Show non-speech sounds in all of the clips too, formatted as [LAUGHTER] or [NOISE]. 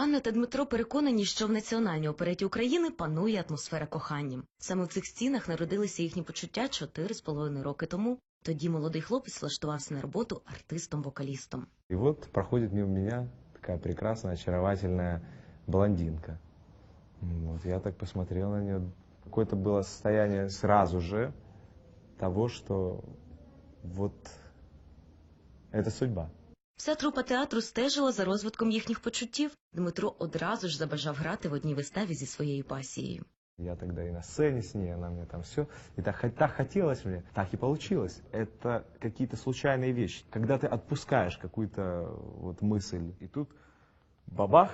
Анна та Дмитро переконані, що в національній опереті України панує атмосфера кохання. Саме в цих стінах народилися їхні почуття чотири з половиною роки тому. Тоді молодий хлопець влаштувався на роботу артистом-вокалістом. И вот проходит мимо меня такая прекрасная, очаровательная блондинка. Вот, я так посмотрел на нее. Какое-то было состояние сразу же того, что вот это судьба. Вся трупа театру стежила за розвитком їхніх почуттів. Дмитро одразу ж забажав грати в одній виставі зі своєю пасією. Я тогда и на сцене с ней, она мне там все. И так, хо- так хотелось мне, так и получилось. Это какие-то случайные вещи. Когда ты отпускаешь какую-то вот мысль, и тут бабах,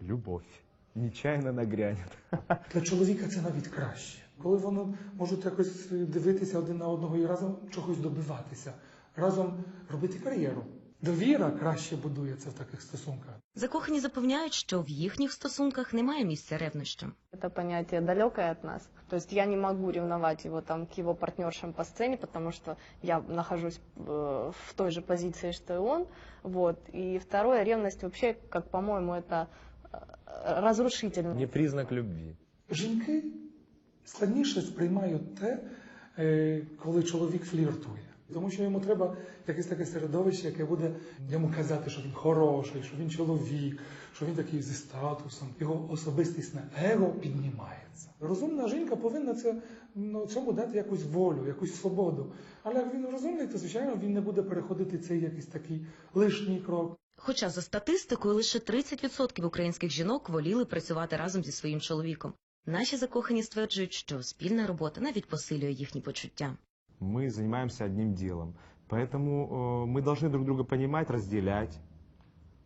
любовь. Нечаянно нагрянет. [LAUGHS] Для чоловіка це навіть краще, коли вони можуть якось дивитися один на одного і разом чогось добиватися, разом робити кар'єру. Довіра краще будується в таких стосунках. Закохані запевняють, що в їхніх стосунках немає місця ревнощам. Это понятие далекое от нас. То есть я не могу ревновать его там к его партнершам по сцене, потому что я нахожусь э, в той же позиции, что и он. Вот. И второе, ревность вообще, как по-моему, это э, разрушительно. Не признак любви. Жінки складніше сприймають те, е, коли чоловік фліртує. Тому що йому треба якесь таке середовище, яке буде йому казати, що він хороший, що він чоловік, що він такий зі статусом. Його особистісне его піднімається. Розумна жінка повинна це ну, цьому дати якусь волю, якусь свободу. Але як він розумний, то звичайно він не буде переходити цей якийсь такий лишній крок. Хоча за статистикою лише 30% українських жінок воліли працювати разом зі своїм чоловіком. Наші закохані стверджують, що спільна робота навіть посилює їхні почуття. Мы занимаемся одним делом. Поэтому э, мы должны друг друга понимать, разделять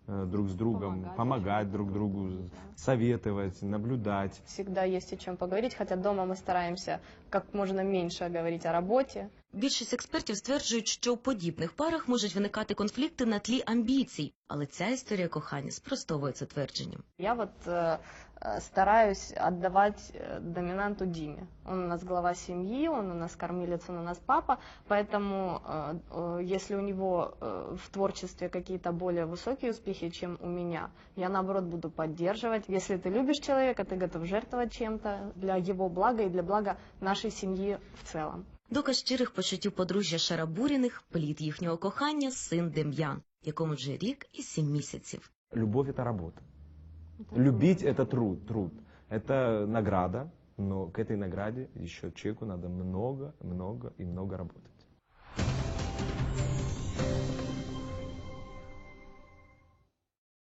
э, друг с другом, Помогать помогать, друг друг другу, другу, да. советовать, наблюдать. Всегда есть о чем поговорить, хотя дома мы стараемся как можно меньше говорить о работе. Більшість експертів стверджують, що у подібних парах можуть виникати конфлікти на тлі амбіцій, але ця історія кохання спростовує це твердженням. Я вот э, э, стараюсь отдавать э, доминанту Диме. Он у нас глава семьи, он у нас кормилец, он у нас папа, поэтому э, э, если у него э, в творчестве какие-то более высокие успехи, чем у меня, я наоборот буду поддерживать. Если ты любишь человека, ты готов жертвовать чем-то для его блага и для блага нашей семьи в целом. Доказ щирих почуттів подружжя Шарабуріних, плід їхнього кохання, син Дем'ян, якому вже рік і сім місяців. Любовь это работа. Любить это труд, труд. Это награда, но к этой награде еще человеку надо много, много и много работать.